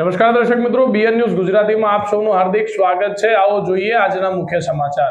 નમસ્કાર દર્શક મિત્રો બીએન ન્યૂઝ ગુજરાતીમાં આપ સૌનું હાર્દિક સ્વાગત છે. આવો જોઈએ આજના મુખ્ય સમાચાર.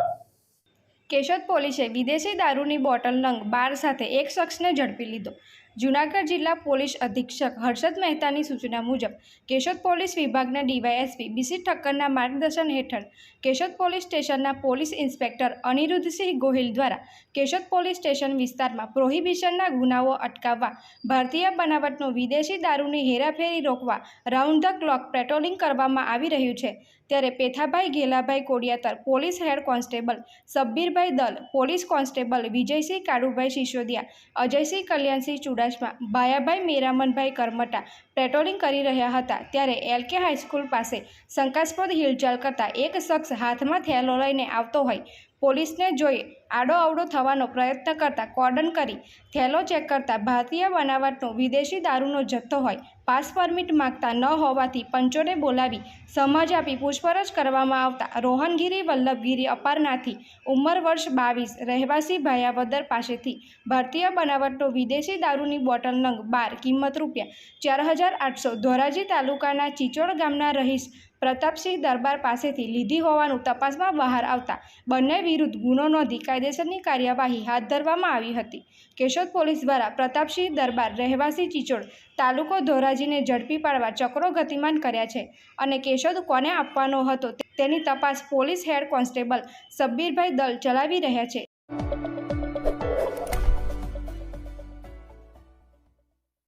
કેશોદ પોલીસે વિદેશી દારૂની બોટલ નંગ બાર સાથે એક શખ્સને ઝડપી લીધો. જૂનાગઢ જિલ્લા પોલીસ અધિક્ષક હર્ષદ મહેતાની સૂચના મુજબ, કેશોદ પોલીસ વિભાગના ડીવાયએસપી બીસી ઠક્કરના માર્ગદર્શન હેઠળ કેશોદ પોલીસ સ્ટેશનના પોલીસ ઇન્સ્પેક્ટર અનિરુદ્ધસિંહ ગોહિલ દ્વારા કેશોદ પોલીસ સ્ટેશન વિસ્તારમાં પ્રોહિબિશનના ગુનાઓ અટકાવવા, ભારતીય બનાવટનો વિદેશી દારૂની હેરાફેરી રોકવા, રાઉન્ડ ધ ક્લોક પેટ્રોલિંગ કરવામાં આવી રહ્યું છે. ત્યારે Pethabhai Gelabhai Kodiyatar police head constable Sabbirbhai Dal, police constable Vijaysinh Kalubhai Sisodiya Ajaysinh Kalyansinh Chudasama Bayabhai Meramanbhai Karamta patrolling કરી રહ્યા હતા. ત્યારે એલકે હાઈસ્કૂલ પાસે શંકાસ્પદ હિલચાલ કરતા એક શખ્સ હાથમાં થેલો લઈને આવતો હોય પોલીસને જોઈ આડો અવડો થવાનો પ્રયત્ન કરતા કોર્ડન કરી થેલો ચેક કરતા ભારતીય બનાવટનો વિદેશી દારૂનો જથ્થો હોય પાસ પરમિટ માંગતા ન હોવાથી પંચોને બોલાવી સમજ આપી પૂછપરછ કરવામાં આવતા રોહનગીરી, વલ્લભગીરી અપારનાથી ઉંમર વર્ષ બાવીસ, રહેવાસી ભાયાવદર પાસેથી ભારતીય બનાવટનો વિદેશી દારૂની બોટલ નંગ બાર કિંમત રૂપિયા ચાર હજાર આઠસો ધોરાજી તાલુકાના ચિચોડ ગામના રહીશ પ્રતાપસિંહ દરબાર પાસેથી લીધી હોવાનું તપાસમાં બહાર આવતા બંને વિરુદ્ધ ગુનો નોંધી કાયદેસરની કાર્યવાહી હાથ ધરવામાં આવી હતી. કેશોદ પોલીસ દ્વારા પ્રતાપસિંહ દરબાર રહેવાસી ચિચોડ તાલુકો ધોરાજીને ઝડપી પાડવા ચક્રો ગતિમાન કર્યા છે અને કેશોદ કોને આપવાનો હતો તેની તપાસ પોલીસ હેડ કોન્સ્ટેબલ સબ્બીરભાઈ દલ ચલાવી રહ્યા છે.